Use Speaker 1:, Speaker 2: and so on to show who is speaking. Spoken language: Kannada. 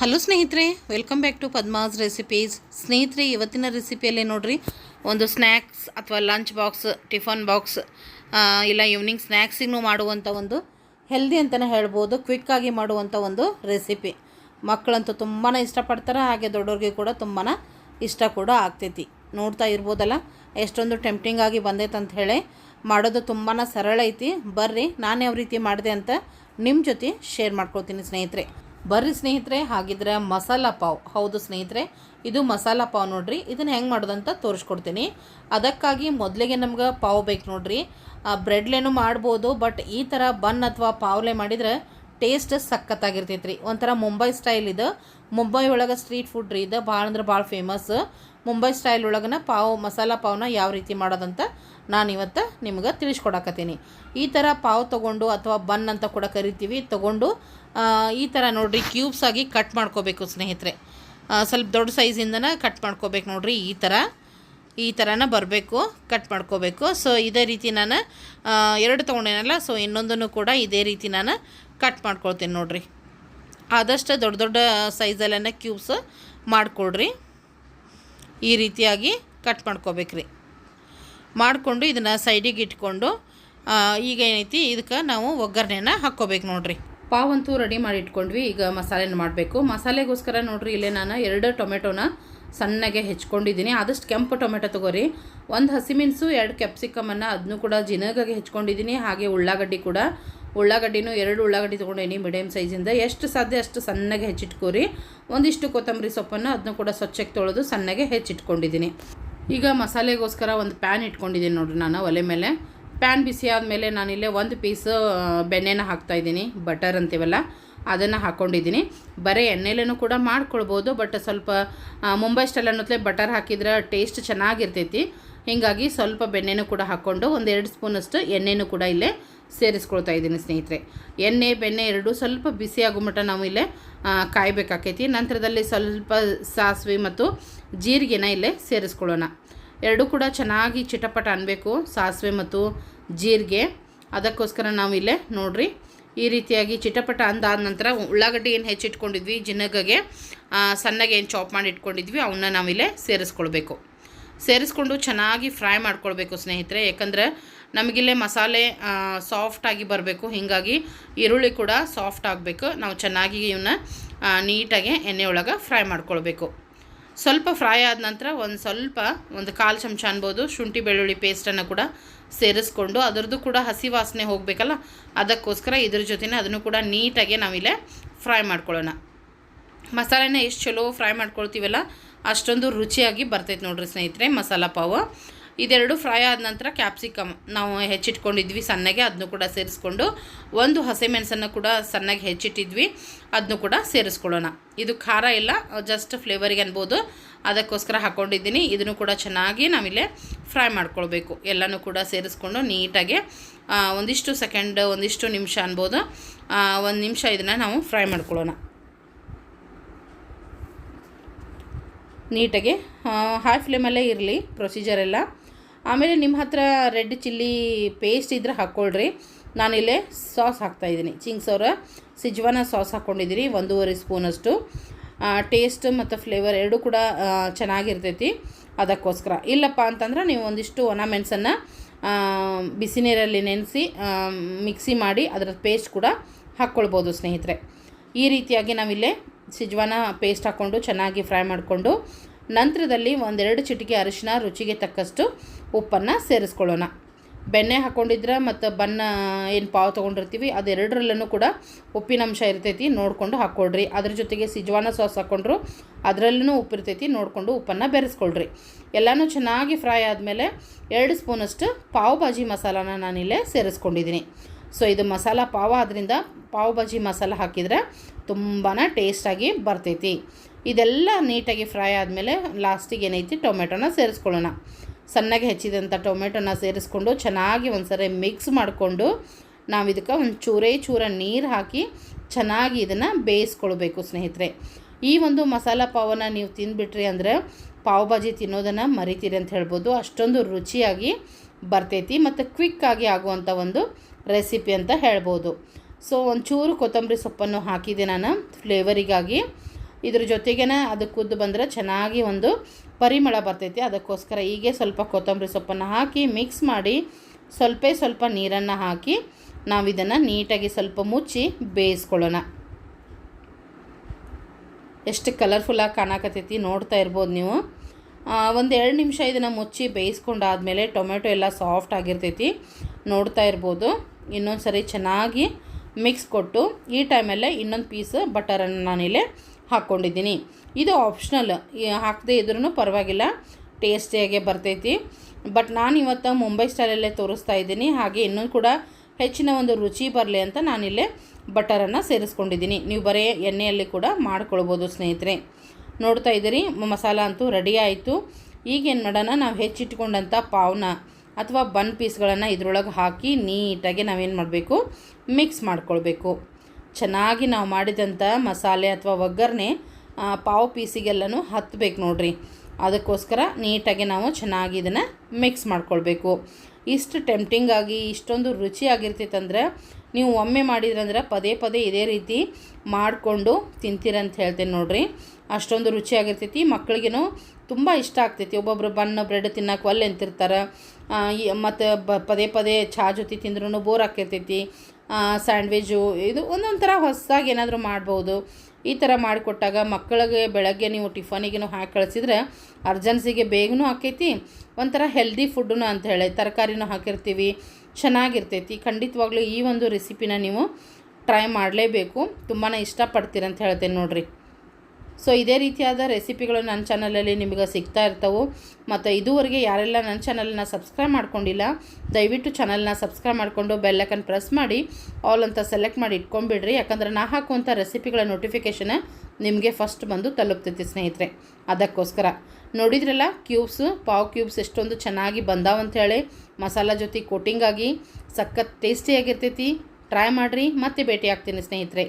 Speaker 1: ಹಲೋ ಸ್ನೇಹಿತರೆ welcome back to Padma's recipes ಸ್ನೇಹಿತರೆ, ಇವತ್ತಿನ ರೆಸಿಪಿಯಲ್ಲಿ ನೋಡ್ರಿ, ಒಂದು ಸ್ನ್ಯಾಕ್ಸ್ ಅಥವಾ ಲಂಚ್ ಬಾಕ್ಸ್ ಟಿಫನ್ ಬಾಕ್ಸ್ ಇಲ್ಲ ಈವ್ನಿಂಗ್ ಸ್ನ್ಯಾಕ್ಸಿಗೂ ಮಾಡುವಂಥ ಒಂದು ಹೆಲ್ದಿ ಅಂತಲೇ ಹೇಳ್ಬೋದು ಕ್ವಿಕ್ಕಾಗಿ ಮಾಡುವಂಥ ಒಂದು ರೆಸಿಪಿ ಮಕ್ಕಳಂತೂ ತುಂಬಾ ಇಷ್ಟಪಡ್ತಾರೆ, ಹಾಗೆ ದೊಡ್ಡವ್ರಿಗೆ ಕೂಡ ತುಂಬಾ ಇಷ್ಟ ಕೂಡ ಆಗ್ತೈತಿ. ನೋಡ್ತಾ ಇರ್ಬೋದಲ್ಲ, ಎಷ್ಟೊಂದು ಟೆಂಪ್ಟಿಂಗ್ ಆಗಿ ಬಂದೈತೆ ಅಂತ ಹೇಳಿ, ಮಾಡೋದು ತುಂಬಾ ಸರಳ ಐತಿ. ಬರ್ರಿ, ನಾನು ಯಾವ ರೀತಿ ಮಾಡಿದೆ ಅಂತ ನಿಮ್ಮ ಜೊತೆ ಶೇರ್ ಮಾಡ್ಕೊಳ್ತೀನಿ ಸ್ನೇಹಿತರೆ. ಬರ್ರಿ ಸ್ನೇಹಿತರೆ, ಹಾಗಿದ್ರೆ ಮಸಾಲ ಪಾವ್. ಹೌದು ಸ್ನೇಹಿತರೆ, ಇದು ಮಸಾಲ ಪಾವ್ ನೋಡ್ರಿ. ಇದನ್ನು ಹೆಂಗೆ ಮಾಡೋದಂತ ತೋರಿಸ್ಕೊಡ್ತೀನಿ. ಅದಕ್ಕಾಗಿ ಮೊದಲಿಗೆ ನಮ್ಗೆ ಪಾವ್ ಬೇಕು ನೋಡ್ರಿ. ಬ್ರೆಡ್ಲೇನು ಮಾಡ್ಬೋದು, ಬಟ್ ಈ ಥರ ಬನ್ ಅಥವಾ ಪಾವ್ಲೆ ಮಾಡಿದ್ರೆ ಟೇಸ್ಟ್ ಸಖತ್ತಾಗಿರ್ತೈತೆ ರೀ ಒಂಥರ ಮುಂಬೈ ಸ್ಟೈಲ್ ಇದು. ಮುಂಬೈ ಒಳಗೆ ಸ್ಟ್ರೀಟ್ ಫುಡ್ ರೀ ಇದು. ಭಾಳ ಅಂದ್ರೆ ಭಾಳ ಫೇಮಸ್ ಮುಂಬೈ ಸ್ಟೈಲ್ ಒಳಗನ ಪಾವ್, ಮಸಾಲ ಪಾವ್ನ ಯಾವ ರೀತಿ ಮಾಡೋದಂತ ನಾನು ಇವತ್ತು ನಿಮ್ಗೆ ತಿಳಿಸ್ಕೊಡಕತ್ತೀನಿ. ಈ ಥರ ಪಾವ್ ತೊಗೊಂಡು ಅಥವಾ ಬನ್ ಅಂತ ಕೂಡ ಕರಿತೀವಿ. ತೊಗೊಂಡು ಈ ಥರ ನೋಡಿರಿ ಕ್ಯೂಬ್ಸ್ ಆಗಿ ಕಟ್ ಮಾಡ್ಕೋಬೇಕು ಸ್ನೇಹಿತರೆ. ಸ್ವಲ್ಪ ದೊಡ್ಡ ಸೈಜಿಂದನ ಕಟ್ ಮಾಡ್ಕೋಬೇಕು ನೋಡಿರಿ ಈ ಥರ ಈ ಥರನ ಬರಬೇಕು ಕಟ್ ಮಾಡ್ಕೋಬೇಕು. ಸೊ ಇದೇ ರೀತಿ ನಾನು ಎರಡು ತೊಗೊಂಡೇನಲ್ಲ? ಸೊ ಇನ್ನೊಂದನ್ನು ಕೂಡ ಇದೇ ರೀತಿ ನಾನು ಕಟ್ ಮಾಡ್ಕೊಳ್ತೀನಿ ನೋಡಿರಿ. ಆದಷ್ಟು ದೊಡ್ಡ ದೊಡ್ಡ ಸೈಜಲ್ಲೇ ಕ್ಯೂಬ್ಸ್ ಮಾಡಿಕೊಡ್ರಿ. ಈ ರೀತಿಯಾಗಿ ಕಟ್ ಮಾಡ್ಕೋಬೇಕ್ರಿ. ಮಾಡಿಕೊಂಡು ಇದನ್ನು ಸೈಡಿಗೆ ಇಟ್ಕೊಂಡು ಈಗ ಏನೈತಿ, ಇದಕ್ಕೆ ನಾವು ಒಗ್ಗರಣೆನ ಹಾಕ್ಕೋಬೇಕು ನೋಡಿರಿ. ಪಾವಂತೂ ರೆಡಿ ಮಾಡಿ ಇಟ್ಕೊಂಡ್ವಿ, ಈಗ ಮಸಾಲೆನ ಮಾಡಬೇಕು. ಮಸಾಲೆಗೋಸ್ಕರ ನೋಡಿರಿ, ಇಲ್ಲೇ ನಾನು ಎರಡು ಟೊಮೆಟೊನ ಸಣ್ಣಗೆ ಹೆಚ್ಕೊಂಡಿದ್ದೀನಿ. ಆದಷ್ಟು ಕೆಂಪು ಟೊಮೆಟೊ ತೊಗೋರಿ. ಒಂದು ಹಸಿಮೆಣಸು ಎರಡು ಕ್ಯಾಪ್ಸಿಕಮನ್ನು ಅದನ್ನು ಕೂಡ ಜಿನಗಾಗಿ ಹೆಚ್ಕೊಂಡಿದ್ದೀನಿ. ಹಾಗೆ ಉಳ್ಳಾಗಡ್ಡಿ ಕೂಡ ಉಳ್ಳಾಗಡ್ಡಿನೂ ಎರಡು ಉಳ್ಳಾಗಡ್ಡಿ ತೊಗೊಂಡೇನಿ ಮೀಡಿಯಮ್ ಸೈಜಿಂದ ಎಷ್ಟು ಸಾಧ್ಯ ಅಷ್ಟು ಸಣ್ಣಗೆ ಹೆಚ್ಚಿಟ್ಕೋರಿ. ಒಂದಿಷ್ಟು ಕೊತ್ತಂಬರಿ ಸೊಪ್ಪನ್ನು ಅದನ್ನು ಕೂಡ ಸ್ವಚ್ಛಕ್ಕೆ ತೊಳೆದು ಸಣ್ಣಗೆ ಹೆಚ್ಚಿಟ್ಕೊಂಡಿದ್ದೀನಿ. ಈಗ ಮಸಾಲೆಗೋಸ್ಕರ ಒಂದು ಪ್ಯಾನ್ ಇಟ್ಕೊಂಡಿದ್ದೀನಿ ನೋಡ್ರಿ ನಾನು ಒಲೆ ಮೇಲೆ. ಪ್ಯಾನ್ ಬಿಸಿ ಆದಮೇಲೆ ನಾನಿಲ್ಲೇ ಒಂದು ಪೀಸ್ ಬೆಣ್ಣೆನ ಹಾಕ್ತಾಯಿದ್ದೀನಿ ಬಟರ್ ಅಂತೀವಲ್ಲ, ಅದನ್ನು ಹಾಕ್ಕೊಂಡಿದ್ದೀನಿ ಬರೀ ಎಣ್ಣೆಲೇನೂ ಕೂಡ ಮಾಡ್ಕೊಳ್ಬೋದು ಬಟ್ ಸ್ವಲ್ಪ ಮುಂಬೈ ಸ್ಟೈಲ್ ಅನ್ನೋತ್ಲೆ ಬಟರ್ ಹಾಕಿದ್ರೆ ಟೇಸ್ಟ್ ಚೆನ್ನಾಗಿರ್ತೈತಿ. ಹೀಗಾಗಿ ಸ್ವಲ್ಪ ಬೆಣ್ಣೆನೂ ಕೂಡ ಹಾಕ್ಕೊಂಡು ಒಂದು ಎರಡು ಸ್ಪೂನಷ್ಟು ಎಣ್ಣೆನೂ ಕೂಡ ಇಲ್ಲೇ ಸೇರಿಸ್ಕೊಳ್ತಾ ಇದ್ದೀನಿ ಸ್ನೇಹಿತರೆ. ಎಣ್ಣೆ, ಬೆಣ್ಣೆ ಎರಡು ಸ್ವಲ್ಪ ಬಿಸಿ ಆಗೋ ಮಟ್ಟ ನಾವು ಇಲ್ಲೇ ಕಾಯಬೇಕಾಕೈತಿ. ನಂತರದಲ್ಲಿ ಸ್ವಲ್ಪ ಸಾಸಿವೆ ಮತ್ತು ಜೀರಿಗೆನ ಇಲ್ಲೇ ಸೇರಿಸ್ಕೊಳ್ಳೋಣ. ಎರಡೂ ಕೂಡ ಚೆನ್ನಾಗಿ ಚಿಟಪಟ ಅನ್ಬೇಕು, ಸಾಸಿವೆ ಮತ್ತು ಜೀರಿಗೆ. ಅದಕ್ಕೋಸ್ಕರ ನಾವು ಇಲ್ಲೇ ನೋಡ್ರಿ, ಈ ರೀತಿಯಾಗಿ ಚಿಟಪಟ ಅಂದಾದ ನಂತರ ಉಳ್ಳಾಗಡ್ಡಿ ಏನು ಹೆಚ್ಚಿಟ್ಕೊಂಡಿದ್ವಿ, ಜಿನಗಗೆ ಸಣ್ಣಗೆ ಏನು ಚಾಪ್ ಮಾಡಿ ಇಟ್ಕೊಂಡಿದ್ವಿ, ಅವನ್ನ ನಾವಿಲ್ಲೇ ಸೇರಿಸ್ಕೊಳ್ಬೇಕು. ಸೇರಿಸ್ಕೊಂಡು ಚೆನ್ನಾಗಿ ಫ್ರೈ ಮಾಡ್ಕೊಳ್ಬೇಕು ಸ್ನೇಹಿತರೆ. ಯಾಕಂದರೆ ನಮಗಿಲ್ಲೇ ಮಸಾಲೆ ಸಾಫ್ಟಾಗಿ ಬರಬೇಕು. ಹೀಗಾಗಿ ಈರುಳ್ಳಿ ಕೂಡ ಸಾಫ್ಟ್ ಆಗಬೇಕು. ನಾವು ಚೆನ್ನಾಗಿ ಇವನ್ನ ನೀಟಾಗಿ ಎಣ್ಣೆ ಒಳಗೆ ಫ್ರೈ ಮಾಡ್ಕೊಳ್ಬೇಕು. ಸ್ವಲ್ಪ ಫ್ರೈ ಆದ ನಂತರ ಒಂದು ಸ್ವಲ್ಪ, ಒಂದು ಕಾಲು ಚಮಚ ಅನ್ಬೋದು. ಶುಂಠಿ, ಬೆಳ್ಳುಳ್ಳಿ ಪೇಸ್ಟನ್ನು ಕೂಡ ಸೇರಿಸ್ಕೊಂಡು ಅದರದ್ದು ಕೂಡ ಹಸಿ ವಾಸನೆ ಹೋಗಬೇಕಲ್ಲ, ಅದಕ್ಕೋಸ್ಕರ ಇದ್ರ ಜೊತೆನೇ ಅದನ್ನು ಕೂಡ ನೀಟಾಗಿ ನಾವಿಲ್ಲೇ ಫ್ರೈ ಮಾಡ್ಕೊಳ್ಳೋಣ. ಮಸಾಲೆನ ಎಷ್ಟು ಚಲೋ ಫ್ರೈ ಮಾಡ್ಕೊಳ್ತೀವಲ್ಲ ಅಷ್ಟೊಂದು ರುಚಿಯಾಗಿ ಬರ್ತೈತೆ ನೋಡ್ರಿ ಸ್ನೇಹಿತರೆ, ಮಸಾಲ ಪಾವು. ಇದೆರಡು ಫ್ರೈ ಆದ ನಂತರ ಕ್ಯಾಪ್ಸಿಕಮ್ ನಾವು ಹೆಚ್ಚಿಟ್ಕೊಂಡಿದ್ವಿ ಸಣ್ಣಗೆ ಅದನ್ನು ಕೂಡ ಸೇರಿಸ್ಕೊಂಡು. ಒಂದು ಹಸಿಮೆಣಸನ್ನು ಕೂಡ ಸಣ್ಣಗೆ ಹೆಚ್ಚಿಟ್ಟಿದ್ವಿ ಅದನ್ನು ಕೂಡ ಸೇರಿಸ್ಕೊಳ್ಳೋಣ. ಇದು ಖಾರ ಇಲ್ಲ ಜಸ್ಟ್ ಫ್ಲೇವರಿಗೆ ಅನ್ಬೋದು. ಅದಕ್ಕೋಸ್ಕರ ಹಾಕ್ಕೊಂಡಿದ್ದೀನಿ ಇದನ್ನು ಕೂಡ ಚೆನ್ನಾಗಿ ನಾವಿಲ್ಲೇ ಫ್ರೈ ಮಾಡ್ಕೊಳ್ಬೇಕು. ಎಲ್ಲನೂ ಕೂಡ ಸೇರಿಸ್ಕೊಂಡು ನೀಟಾಗಿ ಒಂದಿಷ್ಟು ಸೆಕೆಂಡ್ ಒಂದಿಷ್ಟು ನಿಮಿಷ ಅನ್ಬೋದು. ಒಂದು ನಿಮಿಷ ಇದನ್ನು ನಾವು ಫ್ರೈ ಮಾಡ್ಕೊಳ್ಳೋಣ. ನೀಟಾಗಿ ಹಾಯ್ ಫ್ಲೇಮಲ್ಲೇ ಇರಲಿ ಪ್ರೊಸೀಜರ್ ಎಲ್ಲ. ಆಮೇಲೆ ನಿಮ್ಮ ಹತ್ರ ರೆಡ್ ಚಿಲ್ಲಿ ಪೇಸ್ಟ್ ಇದ್ರೆ ಹಾಕ್ಕೊಳ್ರಿ. ನಾನಿಲ್ಲೇ ಸಾಸ್ ಹಾಕ್ತಾಯಿದ್ದೀನಿ ಚಿಂಗ್ಸ್ ಅವರ ಸಿಜ್ವಾನ ಸಾಸ್ ಹಾಕ್ಕೊಂಡಿದ್ದೀನಿ ಒಂದೂವರೆ ಸ್ಪೂನಷ್ಟು ಟೇಸ್ಟ್ ಮತ್ತು ಫ್ಲೇವರ್ ಎರಡೂ ಕೂಡ ಚೆನ್ನಾಗಿರ್ತೈತಿ. ಅದಕ್ಕೋಸ್ಕರ. ಇಲ್ಲಪ್ಪ ಅಂತಂದ್ರೆ ನೀವು ಒಂದಿಷ್ಟು ಒಣ ಮೆಣಸನ್ನು ಬಿಸಿ ನೀರಲ್ಲಿ ನೆನೆಸಿ ಮಿಕ್ಸಿ ಮಾಡಿ ಅದರ ಪೇಸ್ಟ್ ಕೂಡ ಹಾಕ್ಕೊಳ್ಬೋದು ಸ್ನೇಹಿತರೆ. ಈ ರೀತಿಯಾಗಿ ನಾವಿಲ್ಲೇ ಸಿಜ್ವಾನ ಪೇಸ್ಟ್ ಹಾಕ್ಕೊಂಡು ಚೆನ್ನಾಗಿ ಫ್ರೈ ಮಾಡಿಕೊಂಡು ನಂತರದಲ್ಲಿ ಒಂದೆರಡು ಚಿಟಿಕೆ ಅರಿಶಿನ ರುಚಿಗೆ ತಕ್ಕಷ್ಟು ಉಪ್ಪನ್ನು ಸೇರಿಸ್ಕೊಳ್ಳೋಣ. ಬೆಣ್ಣೆ ಹಾಕ್ಕೊಂಡಿದ್ರೆ ಮತ್ತು ಬನ್ನ ಏನು ಪಾವ್ ತೊಗೊಂಡಿರ್ತೀವಿ, ಅದೆರಡರಲ್ಲೂ ಕೂಡ ಉಪ್ಪಿನಂಶ ಇರ್ತೈತಿ, ನೋಡಿಕೊಂಡು ಹಾಕ್ಕೊಳ್ರಿ ಅದ್ರ ಜೊತೆಗೆ ಸಿಜ್ವಾನ ಸಾಸ್ ಹಾಕ್ಕೊಂಡ್ರು ಅದರಲ್ಲೂ ಉಪ್ಪು ಇರ್ತೈತಿ, ನೋಡಿಕೊಂಡು ಉಪ್ಪನ್ನು ಬೆರೆಸ್ಕೊಳ್ರಿ. ಎಲ್ಲನೂ ಚೆನ್ನಾಗಿ ಫ್ರೈ ಆದಮೇಲೆ ಎರಡು ಸ್ಪೂನಷ್ಟು ಪಾವ್ ಭಾಜಿ ಮಸಾಲಾನ ನಾನಿಲ್ಲೇ ಸೇರಿಸ್ಕೊಂಡಿದ್ದೀನಿ. ಸೊ ಇದು ಮಸಾಲ ಪಾವ ಆದ್ದರಿಂದ ಪಾವ್ ಭಾಜಿ ಮಸಾಲ ಹಾಕಿದರೆ ತುಂಬಾ ಟೇಸ್ಟಾಗಿ ಬರ್ತೈತಿ. ಇದೆಲ್ಲ ನೀಟಾಗಿ ಫ್ರೈ ಆದಮೇಲೆ ಲಾಸ್ಟಿಗೆ ಏನೈತಿ, ಟೊಮೆಟೊನ ಸೇರಿಸ್ಕೊಳ್ಳೋಣ. ಸಣ್ಣಗೆ ಹೆಚ್ಚಿದಂಥ ಟೊಮೆಟೊನ ಸೇರಿಸ್ಕೊಂಡು ಚೆನ್ನಾಗಿ ಒಂದ್ಸರಿ ಮಿಕ್ಸ್ ಮಾಡಿಕೊಂಡು ನಾವು ಇದಕ್ಕೆ ಒಂದು ಚೂರೇ ಚೂರ ನೀರು ಹಾಕಿ ಚೆನ್ನಾಗಿ ಇದನ್ನು ಬೇಯಿಸ್ಕೊಳ್ಬೇಕು ಸ್ನೇಹಿತರೆ. ಈ ಒಂದು ಮಸಾಲ ಪಾವನ್ನು ನೀವು ತಿಂದುಬಿಟ್ರಿ ಅಂದರೆ ಪಾವ್ ಭಾಜಿ ತಿನ್ನೋದನ್ನು ಮರಿತೀರಿ ಅಂತ ಹೇಳ್ಬೋದು. ಅಷ್ಟೊಂದು ರುಚಿಯಾಗಿ ಬರ್ತೈತಿ ಮತ್ತು ಕ್ವಿಕ್ಕಾಗಿ ಆಗುವಂಥ ಒಂದು ರೆಸಿಪಿ ಅಂತ ಹೇಳ್ಬೋದು. ಸೊ ಒಂಚೂರು ಕೊತ್ತಂಬರಿ ಸೊಪ್ಪನ್ನು ಹಾಕಿದೆ ನಾನು ಫ್ಲೇವರಿಗಾಗಿ. ಇದ್ರ ಜೊತೆಗೇನೆ ಅದು ಕುದ್ದು ಬಂದರೆ ಚೆನ್ನಾಗಿ ಒಂದು ಪರಿಮಳ ಬರ್ತೈತಿ. ಅದಕ್ಕೋಸ್ಕರ ಹೀಗೆ ಸ್ವಲ್ಪ ಕೊತ್ತಂಬರಿ ಸೊಪ್ಪನ್ನು ಹಾಕಿ ಮಿಕ್ಸ್ ಮಾಡಿ ಸ್ವಲ್ಪ ಸ್ವಲ್ಪ ನೀರನ್ನು ಹಾಕಿ ನಾವು ಇದನ್ನು ನೀಟಾಗಿ ಸ್ವಲ್ಪ ಮುಚ್ಚಿ ಬೇಯಿಸ್ಕೊಳ್ಳೋಣ. ಎಷ್ಟು ಕಲರ್ಫುಲ್ಲಾಗಿ ಕಾಣಕತ್ತೈತಿ ನೋಡ್ತಾ ಇರ್ಬೋದು ನೀವು. ಒಂದು ಎರಡು ನಿಮಿಷ ಇದನ್ನು ಮುಚ್ಚಿ ಬೇಯಿಸ್ಕೊಂಡಾದ್ಮೇಲೆ ಟೊಮೆಟೊ ಎಲ್ಲ ಸಾಫ್ಟ್ ಆಗಿರ್ತೈತಿ ನೋಡ್ತಾ ಇರ್ಬೋದು. ಇನ್ನೊಂದು ಸರಿ ಚೆನ್ನಾಗಿ ಮಿಕ್ಸ್ ಕೊಟ್ಟು ಈ ಟೈಮಲ್ಲೇ ಇನ್ನೊಂದು ಪೀಸ್ ಬಟರನ್ನು ನಾನಿಲ್ಲೇ ಹಾಕ್ಕೊಂಡಿದ್ದೀನಿ. ಇದು ಆಪ್ಷನಲ್. ಹಾಕದೇ ಇದ್ರೂ ಪರವಾಗಿಲ್ಲ. ಟೇಸ್ಟಿಯಾಗೆ ಬರ್ತೈತಿ. ಬಟ್ ನಾನು ಇವತ್ತು ಮುಂಬೈ ಸ್ಟೈಲಲ್ಲೇ ತೋರಿಸ್ತಾ ಇದ್ದೀನಿ. ಹಾಗೆ ಇನ್ನೂ ಕೂಡ ಹೆಚ್ಚಿನ ಒಂದು ರುಚಿ ಬರಲಿ ಅಂತ ನಾನಿಲ್ಲೇ ಬಟರನ್ನು ಸೇರಿಸ್ಕೊಂಡಿದ್ದೀನಿ. ನೀವು ಬರೀ ಎಣ್ಣೆಯಲ್ಲಿ ಕೂಡ ಮಾಡ್ಕೊಳ್ಬೋದು ಸ್ನೇಹಿತರೆ. ನೋಡ್ತಾ ಇದ್ದೀರಿ, ಮಸಾಲ ಅಂತೂ ರೆಡಿ ಆಯಿತು. ಈಗೇನು ಮಾಡೋಣ, ನಾವು ಹೆಚ್ಚಿಟ್ಕೊಂಡಂಥ ಪಾವ್ನ ಅಥವಾ ಬನ್ ಪೀಸ್ಗಳನ್ನು ಇದರೊಳಗೆ ಹಾಕಿ ನೀಟಾಗಿ ನಾವೇನು ಮಾಡಬೇಕು? ಮಿಕ್ಸ್ ಮಾಡ್ಕೊಳ್ಬೇಕು. ಚೆನ್ನಾಗಿ ನಾವು ಮಾಡಿದಂಥ ಮಸಾಲೆ ಅಥವಾ ಒಗ್ಗರಣೆ ಪಾವು ಪೀಸಿಗೆಲ್ಲನೂ ಹತ್ತಬೇಕು ನೋಡ್ರಿ. ಅದಕ್ಕೋಸ್ಕರ ನೀಟಾಗಿ ನಾವು ಚೆನ್ನಾಗಿ ಇದನ್ನು ಮಿಕ್ಸ್ ಮಾಡ್ಕೊಳ್ಬೇಕು. ಇಷ್ಟು ಟೆಂಪ್ಟಿಂಗ್ ಆಗಿ, ಇಷ್ಟೊಂದು ರುಚಿಯಾಗಿರ್ತೈತಂದ್ರೆ ನೀವು ಒಮ್ಮೆ ಮಾಡಿದ್ರಂದ್ರೆ ಪದೇ ಪದೇ ಇದೇ ರೀತಿ ಮಾಡಿಕೊಂಡು ತಿಂತೀರಂತ ಹೇಳ್ತೇನೆ ನೋಡಿರಿ. ಅಷ್ಟೊಂದು ರುಚಿಯಾಗಿರ್ತೈತಿ ಮಕ್ಕಳಿಗೇನು ತುಂಬ ಇಷ್ಟ ಆಗ್ತೈತಿ. ಒಬ್ಬೊಬ್ರು ಬನ್ ಬ್ರೆಡ್ ತಿನ್ನಕ್ಕೆ ಒಲ್ಲೆ ಅಂತಿರ್ತಾರೆ. ಮತ್ತು ಬ, ಪದೇ ಪದೇ ಚಾ ಜೊತೆ ತಿಂದ್ರೂ ಬೋರ್ ಆಗ್ತಿರ್ತೈತಿ. ಸ್ಯಾಂಡ್ವಿಜು ಇದು ಒಂದೊಂಥರ ಹೊಸದಾಗಿ ಏನಾದರೂ ಮಾಡ್ಬೋದು. ಈ ಥರ ಮಾಡಿಕೊಟ್ಟಾಗ ಮಕ್ಕಳಿಗೆ ಬೆಳಗ್ಗೆ ನೀವು ಟಿಫನಿಗೆ ಹಾಕಿ ಕಳಿಸಿದ್ರೆ ಅರ್ಜೆನ್ಸಿಗೆ ಬೇಗನೂ ಆಕೈತಿ. ಒಂಥರ ಹೆಲ್ದಿ ಫುಡ್ಡು ಅಂತ ಹೇಳಿ ತರಕಾರಿನೂ ಹಾಕಿರ್ತೀವಿ. ಚೆನ್ನಾಗಿರ್ತೈತಿ. ಖಂಡಿತವಾಗ್ಲೂ ಈ ಒಂದು ರೆಸಿಪಿನ ನೀವು ಟ್ರೈ ಮಾಡಲೇಬೇಕು. ತುಂಬಾ ಇಷ್ಟಪಡ್ತೀರಂತ ಹೇಳ್ತೇನೆ ನೋಡಿರಿ. ಸೊ ಇದೇ ರೀತಿಯಾದ ರೆಸಿಪಿಗಳು ನನ್ನ ಚಾನಲಲ್ಲಿ ನಿಮಗೆ ಸಿಗ್ತಾ ಇರ್ತವೆ. ಮತ್ತು ಇದುವರೆಗೆ ಯಾರೆಲ್ಲ ನನ್ನ ಚಾನಲನ್ನ ಸಬ್ಸ್ಕ್ರೈಬ್ ಮಾಡ್ಕೊಂಡಿಲ್ಲ, ದಯವಿಟ್ಟು ಚಾನಲ್ನ ಸಬ್ಸ್ಕ್ರೈಬ್ ಮಾಡಿಕೊಂಡು ಬೆಲ್ಲೈಕನ್ ಪ್ರೆಸ್ ಮಾಡಿ ಆಲ್ ಅಂತ ಸೆಲೆಕ್ಟ್ ಮಾಡಿ ಇಟ್ಕೊಂಬಿಡ್ರಿ ಯಾಕಂದ್ರೆ ನಾ ಹಾಕುವಂಥ ರೆಸಿಪಿಗಳ ನೋಟಿಫಿಕೇಷನ್ ನಿಮಗೆ ಫಸ್ಟ್ ಬಂದು ತಲುಪ್ತೈತಿ ಸ್ನೇಹಿತರೆ. ಅದಕ್ಕೋಸ್ಕರ. ನೋಡಿದ್ರಲ್ಲ ಕ್ಯೂಬ್ಸ್ ಪಾವ್ ಕ್ಯೂಬ್ಸ್ ಎಷ್ಟೊಂದು ಚೆನ್ನಾಗಿ ಬಂದಾವಂಥೇಳಿ ಮಸಾಲ ಜೊತೆ ಕೋಟಿಂಗ್ ಆಗಿ, ಸಖತ್ ಟೇಸ್ಟಿಯಾಗಿರ್ತೈತಿ ಟ್ರೈ ಮಾಡಿರಿ, ಮತ್ತೆ ಭೇಟಿ ಆಗ್ತೀನಿ ಸ್ನೇಹಿತರೆ.